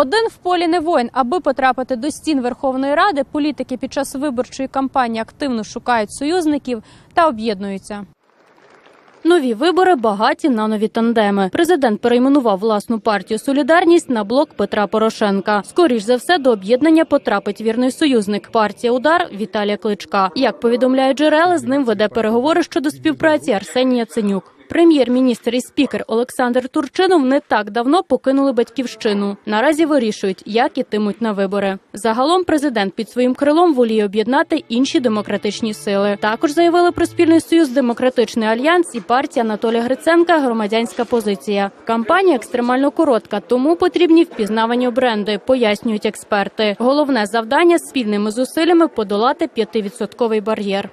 Один в полі не воїн. Аби потрапити до стін Верховної Ради, політики під час виборчої кампанії активно шукають союзників та об'єднуються. Нові вибори багаті на нові тандеми. Президент перейменував власну партію Солідарність на блок Петра Порошенка. Скоріш за все до об'єднання потрапить вірний союзник. Партія Удар Віталія Кличка. Як повідомляють джерела, з ним веде переговори щодо співпраці Арсеній Яценюк. Прем'єр-міністр і спікер Олександр Турчинов не так давно покинули батьківщину. Наразі вирішують, як ітимуть на вибори. Загалом президент під своїм крилом воліє об'єднати інші демократичні сили. Також заявили про спільний союз Демократичний альянс і партія Анатолія Гриценка Громадянська позиція. Кампанія екстремально коротка, тому потрібні впізнавані бренди, пояснюють експерти. Головне завдання спільними зусиллями подолати 5-відсотковий бар'єр.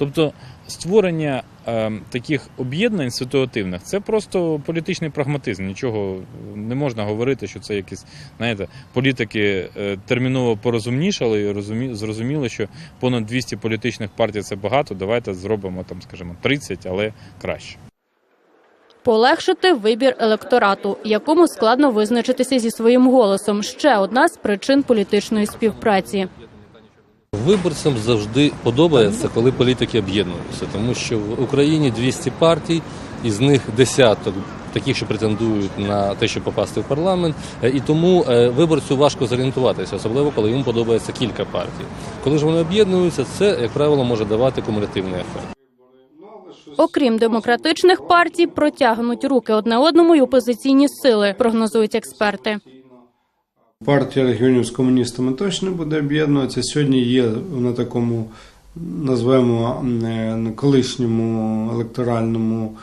Тобто створення е, таких об'єднань ситуативних це просто політичний прагматизм. Нічого не можна говорити, що це якісь, знаєте, політики е, терміново порозумнішали і розумі, зрозуміли, що понад 200 політичних партій це багато. Давайте зробимо там, скажімо, 30, але краще. Полегшити вибір електорату, якому складно визначитися зі своїм голосом. Ще одна з причин політичної співпраці. Виборцям завжди подобається, коли політики об'єднуються, тому що в Україні 200 партій, із них десяток таких, що претендують на те, щоб попасти в парламент, Е, і тому е, виборцю важко зорієнтуватися, особливо коли йому подобається кілька партій. Коли ж вони об'єднуються, це як правило може давати кумулятивний ефект. Окрім демократичних партій, протягнуть руки одне одному й опозиційні сили, прогнозують експерти. Партія регіонів з комуністами точно буде об'єднуватися. Сьогодні є на такому, назвемо е, колишньому електоральному,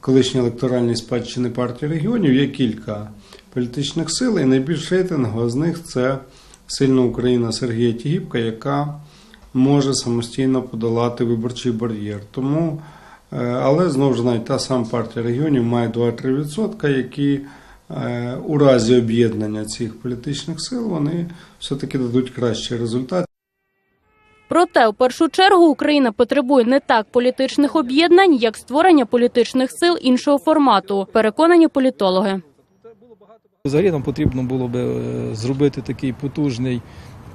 колишній електоральній спадщини партії регіонів. Є кілька політичних сил, і найбільш рейтингова з них це сильна Україна Сергія Тігіпка, яка може самостійно подолати виборчий бар'єр. Тому, е, але знову ж навіть та сама партія регіонів має 2-3%, які у разі об'єднання цих політичних сил вони все-таки дадуть кращий результат. Проте, в першу чергу, Україна потребує не так політичних об'єднань, як створення політичних сил іншого формату. Переконані політологи. Взагалі нам потрібно було би е, зробити такий потужний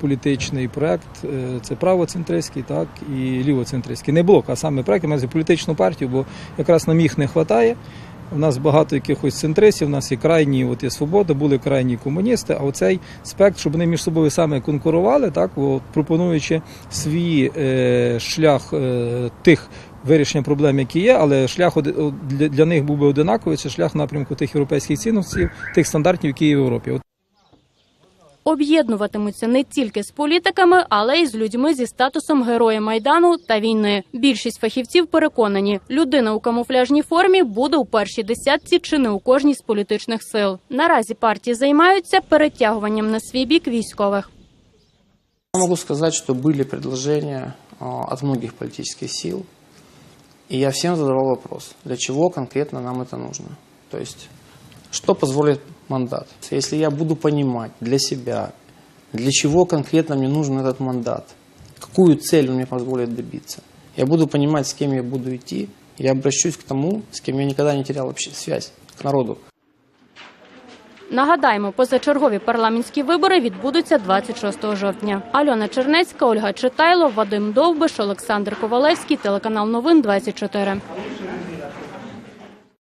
політичний проект. Е, Це правоцентристський, так і лівоцентристський. Не блок, а саме проект, має політичну партію, бо якраз нам їх не вистачає. У нас багато якихось центристів, у нас є крайні, от є свобода, були крайні комуністи. А оцей спектр, щоб вони між собою саме конкурували, так от, пропонуючи свій е, шлях е, тих вирішення проблем, які є, але шлях для них був би одинаковий. Це шлях напрямку тих європейських цінностей, тих стандартів, які є в Європі. Об'єднуватимуться не тільки з політиками, але й з людьми зі статусом героя майдану та війни. Більшість фахівців переконані, людина у камуфляжній формі буде у першій десятці чи не у кожній з політичних сил. Наразі партії займаються перетягуванням на свій бік військових. Я могу сказать, что были предложения от многих политических сил, и я всем задавал вопрос, для чего конкретно нам это нужно. То есть, что позволит мандат. Если я буду понимать для себя, для чего конкретно мне нужен этот мандат, какую цель он мне позволит добиться, я буду понимать, с кем я буду идти, я обращусь к тому, с кем я никогда не терял вообще связь, к народу. Нагадаємо, позачергові парламентські вибори відбудуться 26 жовтня. Альона Чернецька, Ольга Читайло, Вадим Довбиш, Олександр Ковалевський, телеканал Новин 24.